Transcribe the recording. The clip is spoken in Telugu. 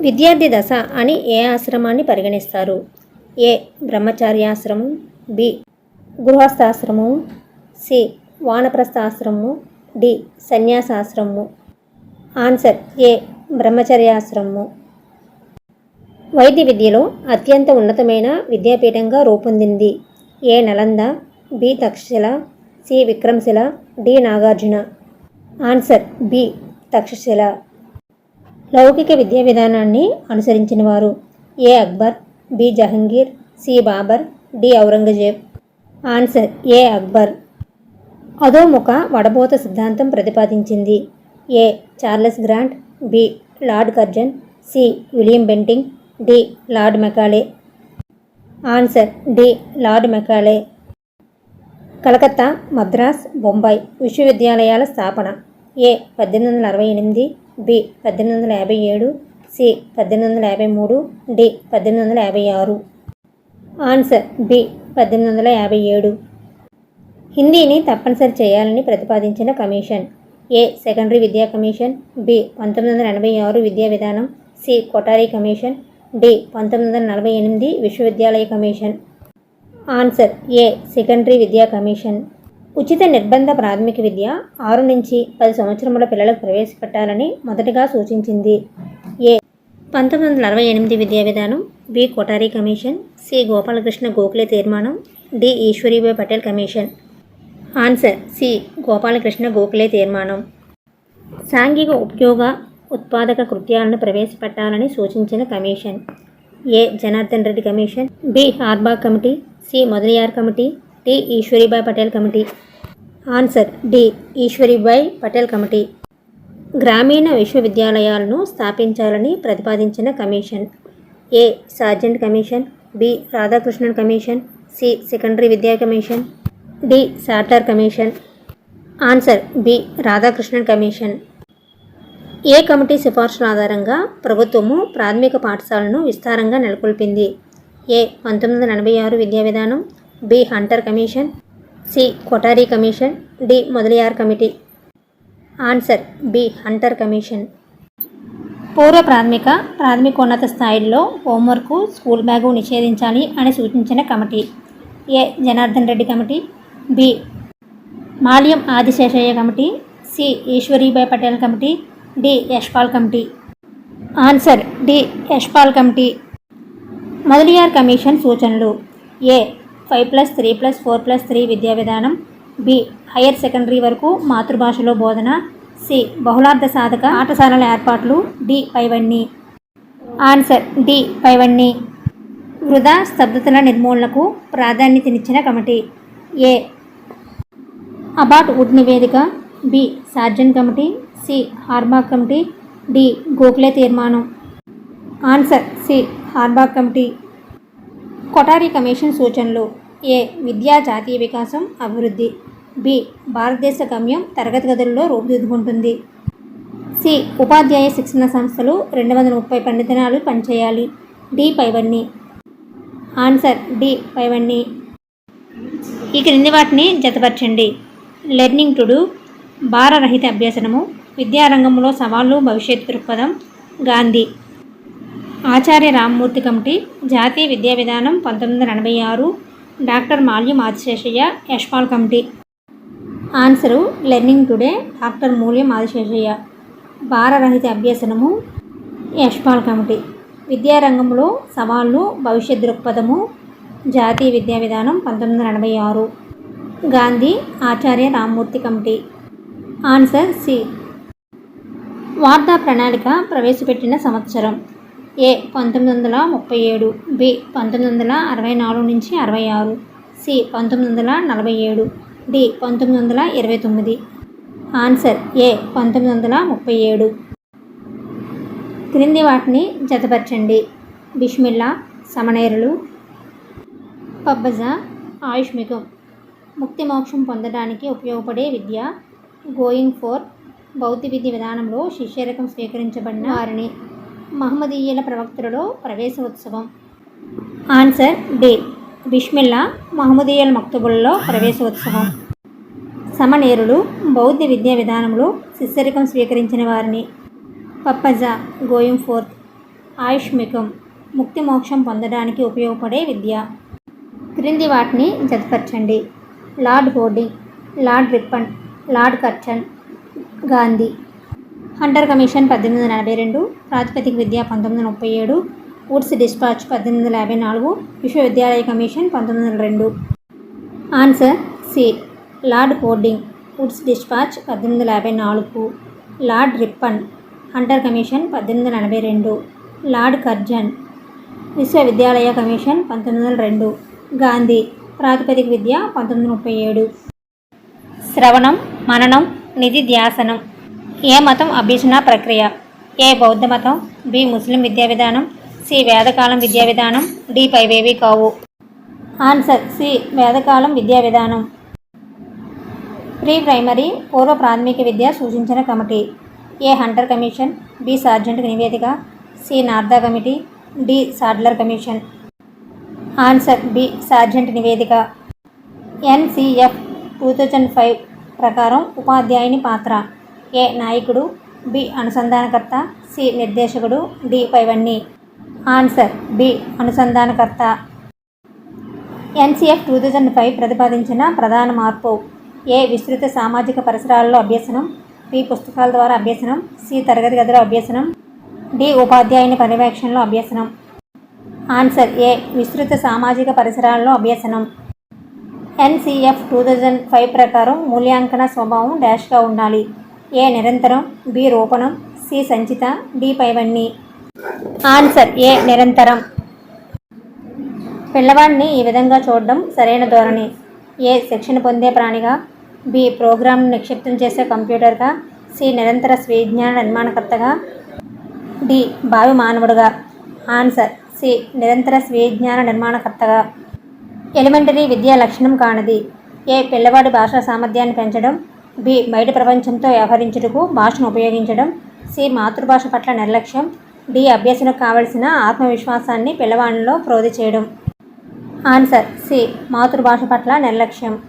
విద్యార్థి దశ అని ఏ ఆశ్రమాన్ని పరిగణిస్తారు? ఏ. బ్రహ్మచార్యాశ్రమం. బి. గృహస్థాశ్రమం. సి. వానప్రస్థాశ్రమము డి. సన్యాసాశ్రమము ఆన్సర్. ఏ. బ్రహ్మచర్యాశ్రమము వైద్య విద్యలో అత్యంత ఉన్నతమైన విద్యాపీఠంగా రూపొందింది. A. Nalanda. B. Takshashila. C. Vikramashila. D. Nagarjuna. Answer. B. Takshashila. లౌకిక విద్యా విధానాన్ని అనుసరించిన వారు A Akbar B Jahangir C Babur D Aurangzeb. Answer A Akbar. అధోముఖ వడబోత సిద్ధాంతం ప్రతిపాదించింది. A Charles Grant B Lord Curzon C William Bentinck D Lord Macaulay. Answer D Lord Macaulay. Calcutta Madras Bombay విశ్వవిద్యాలయాల స్థాపన. ఏ పద్దెనిమిది వందల అరవై ఎనిమిది బి పద్దెనిమిది వందల యాభై ఏడు సి పద్దెనిమిది వందల యాభై మూడు డి పద్దెనిమిది వందల యాభై ఆరు. ఆన్సర్ బి పద్దెనిమిది వందల యాభై ఏడు. హిందీని తప్పనిసరి చేయాలని ప్రతిపాదించిన కమిషన్ ఏ సెకండరీ విద్యా కమిషన్ బి పంతొమ్మిది వందల ఎనభై ఆరు విద్యా విధానం సి కొటారీ కమిషన్ డి పంతొమ్మిది వందల నలభై ఎనిమిది విశ్వవిద్యాలయ కమిషన్. ఆన్సర్ ఏ సెకండరీ విద్యా కమిషన్. ఉచిత నిర్బంధ ప్రాథమిక విద్య ఆరు నుంచి పది సంవత్సరముల పిల్లలకు ప్రవేశపెట్టాలని మొదటగా సూచించింది. ఏ. పంతొమ్మిది వందల అరవై ఎనిమిది విద్యా విధానం B. Kothari commission C. Gopalakrishna Gokhale తీర్మానం D. Ishwaribai Patel commission. Answer C. Gopalakrishna Gokhale తీర్మానం. సాంఘిక ఉపయోగ ఉత్పాదక కృత్యాలను ప్రవేశపెట్టాలని సూచించిన commission. A. Janardhan Reddy commission B. హార్బా committee C. Mudaliar committee D Ishwaribai Patel committee. Answer D Ishwaribai Patel committee. గ్రామీణ విశ్వవిద్యాలయాలను స్థాపించాలని ప్రతిపాదించిన commission. A Sargent commission. B Radhakrishnan commission. C secondary విద్యా commission. D Sadler commission. Answer B Radhakrishnan commission. A committee సిఫార్సుల ఆధారంగా ప్రభుత్వము ప్రాథమిక పాఠశాలను విస్తారంగా నెలకొల్పింది? ఏ పంతొమ్మిది వందల ఎనభై ఆరు విద్యా విధానం. B. Hunter commission C. Kothari commission D. Mudaliar committee. Answer B. Hunter commission. పూర్వ ప్రాథమిక ప్రాథమికోన్నత స్థాయిలో హోంవర్క్ స్కూల్ బ్యాగు నిషేధించాలి అని సూచించిన committee. A. Janardhan Reddy committee. B. Malcolm Adiseshiah committee. C. Ishwarbhai Patel committee. D. Yashpal committee. Answer D. Yashpal committee. Mudaliar commission సూచనలు. A. Five plus three plus four plus three విద్యా విధానం బి హయ్యర్ సెకండరీ వరకు మాతృభాషలో బోధన సి బహుళార్థ సాధక పాఠశాలల ఏర్పాట్లు డి పైవన్నీ. ఆన్సర్ డి పైవన్నీ. వృధా స్తబ్దతల నిర్మూలనకు ప్రాధాన్యతనిచ్చిన కమిటీ ఏ. అబాట్ వుడ్ నివేదిక B Sargent committee C Hartog committee D Gokhale తీర్మానం. Answer C Hartog committee. Kothari commission సూచనలు. ఏ. విద్యా జాతీయ వికాసం అభివృద్ధి. బి. భారతదేశ గమ్యం తరగతి గదుల్లో రూపుదిద్దుకుంటుంది. సి. ఉపాధ్యాయ శిక్షణ సంస్థలు రెండు వందల ముప్పై పండితనాలు పనిచేయాలి. డి. పైవన్నీ. ఆన్సర్. డి. పైవన్నీ. ఈ క్రింది వాటిని జతపరచండి. Learning to do. భారరహిత అభ్యసనము. విద్యారంగంలో సవాళ్ళు భవిష్యత్ దృక్పథం. గాంధీ. ఆచార్య రామ్మూర్తి కమిటీ జాతీయ విద్యా విధానం పంతొమ్మిది వందల ఎనభై ఆరు doctor Malcolm Adiseshiah Yashpal committee. Answer learning today doctor Malcolm Adiseshiah భారరహిత అభ్యసనము యశ్పాల్ కమిటీ. విద్యారంగంలో సవాళ్ళు భవిష్యత్ దృక్పథము జాతీయ విద్యా విధానం పంతొమ్మిది వందల ఎనభై ఆరు. Gandhi Acharya Rammurthy committee. Answer C. వార్తా ప్రణాళిక ప్రవేశపెట్టిన సంవత్సరం. ఏ పంతొమ్మిది వందల ముప్పై ఏడు బి పంతొమ్మిది వందల అరవై నాలుగు నుంచి అరవై ఆరు సి పంతొమ్మిది వందల నలభై ఏడు డి పంతొమ్మిది వందల ఇరవై తొమ్మిది. ఆన్సర్ ఏ పంతొమ్మిది వందల ముప్పై ఏడు. క్రింది వాటిని జతపరచండి. బిష్మిల్లా సమనేరులు పబ్బజ ఆయుష్మికం ముక్తి మోక్షం పొందడానికి ఉపయోగపడే విద్య గోయింగ్ ఫోర్ భౌతిక విద్య విధానంలో శిష్యరకం స్వీకరించబడిన వారిని. మహమ్మదీయుల ప్రవక్తలలో ప్రవేశ ఉత్సవం ఆన్సర్ డే. బిష్మిల్లా మహమ్మదీయుల మక్తుబుల్లో ప్రవేశ ఉత్సవం సమనేరులు బౌద్ధ విద్యా విధానంలో శిష్యరికం స్వీకరించిన వారిని. పప్పజా గోయింగ్ ఫోర్త్. ఆయుష్మికం ముక్తి మోక్షం పొందడానికి ఉపయోగపడే విద్య. క్రింది వాటిని జతపరచండి. Lord Hardinge Lord Ripon Lord Curzon Gandhi. Hunter commission పద్దెనిమిది వందల నలభై రెండు ప్రాతిపదిక విద్య పంతొమ్మిది వందల ముప్పై ఏడు వుడ్స్ డిస్పాచ్ పద్దెనిమిది వందల యాభై నాలుగు విశ్వవిద్యాలయ కమిషన్ పంతొమ్మిది వందల రెండు. Answer C. Lord Hardinge Wood's dispatch పద్దెనిమిది వందల యాభై నాలుగు. లార్డ్ రిప్పన్ హంటర్ కమిషన్ పద్దెనిమిది వందల ఎనభై రెండు. లార్డ్ కర్జన్ విశ్వవిద్యాలయ కమిషన్ పంతొమ్మిది వందల రెండు. గాంధీ ప్రాతిపదిక విద్య పంతొమ్మిది ముప్పై ఏడు. శ్రవణం మననం నిధిధ్యాసనం. ఏ మతం అభ్యసన ప్రక్రియ? ఏ బౌద్ధ మతం? బి ముస్లిం విద్యా విధానం. సి వేదకాలం విద్యా విధానం. డి పైవేవి కావు. ఆన్సర్. సి వేదకాలం విద్యా విధానం. ప్రీ ప్రైమరీ పూర్వ ప్రాథమిక విద్య సూచించిన committee. A Hunter commission? B Sargent నివేదిక. C నార్దా committee. D Sadler commission. Answer. B Sargent నివేదిక. ఎన్సిఎఫ్ టూ థౌజండ్ ఫైవ్ ప్రకారం ఉపాధ్యాయుని పాత్ర. ఏ నాయకుడు బి అనుసంధానకర్త సి నిర్దేశకుడు డి పైవన్నీ. ఆన్సర్ బి అనుసంధానకర్త. ఎన్సిఎఫ్ టూ థౌజండ్ ఫైవ్ ప్రతిపాదించిన ప్రధాన మార్పు. ఏ విస్తృత సామాజిక పరిసరాల్లో అభ్యసనం బి పుస్తకాల ద్వారా అభ్యసనం సి తరగతి గదిలో అభ్యసనం డి ఉపాధ్యాయుని పర్యవేక్షణలో అభ్యసనం. ఆన్సర్ ఏ విస్తృత సామాజిక పరిసరాల్లో అభ్యసనం. ఎన్సిఎఫ్ టూ థౌజండ్ ఫైవ్ ప్రకారం మూల్యాంకన స్వభావం డాష్గా ఉండాలి. ఏ నిరంతరం? బి రూపణం సి సంచిత డి పైవన్నీ. ఆన్సర్ ఏ నిరంతరం. పిల్లవాడిని ఈ విధంగా చూడడం సరైన ధోరణి. ఏ శిక్షణ పొందే ప్రాణిగా? బి ప్రోగ్రామ్ను నిక్షిప్తం చేసే కంప్యూటర్గా? సి నిరంతర స్వీజ్ఞాన నిర్మాణకర్తగా? డి భావి మానవుడుగా? ఆన్సర్ సి నిరంతర స్వీజ్ఞాన నిర్మాణకర్తగా. ఎలిమెంటరీ విద్యా లక్షణం కానిది. ఏ పిల్లవాడి భాషా సామర్థ్యాన్ని పెంచడం? బి బయట ప్రపంచంతో వ్యవహరించుటకు భాషను ఉపయోగించడం. సి మాతృభాష పట్ల నిర్లక్ష్యం. డి అభ్యసనకు కావలసిన ఆత్మవిశ్వాసాన్ని పిల్లవాడిలో ప్రోధి చేయడం. ఆన్సర్. సి మాతృభాష పట్ల నిర్లక్ష్యం.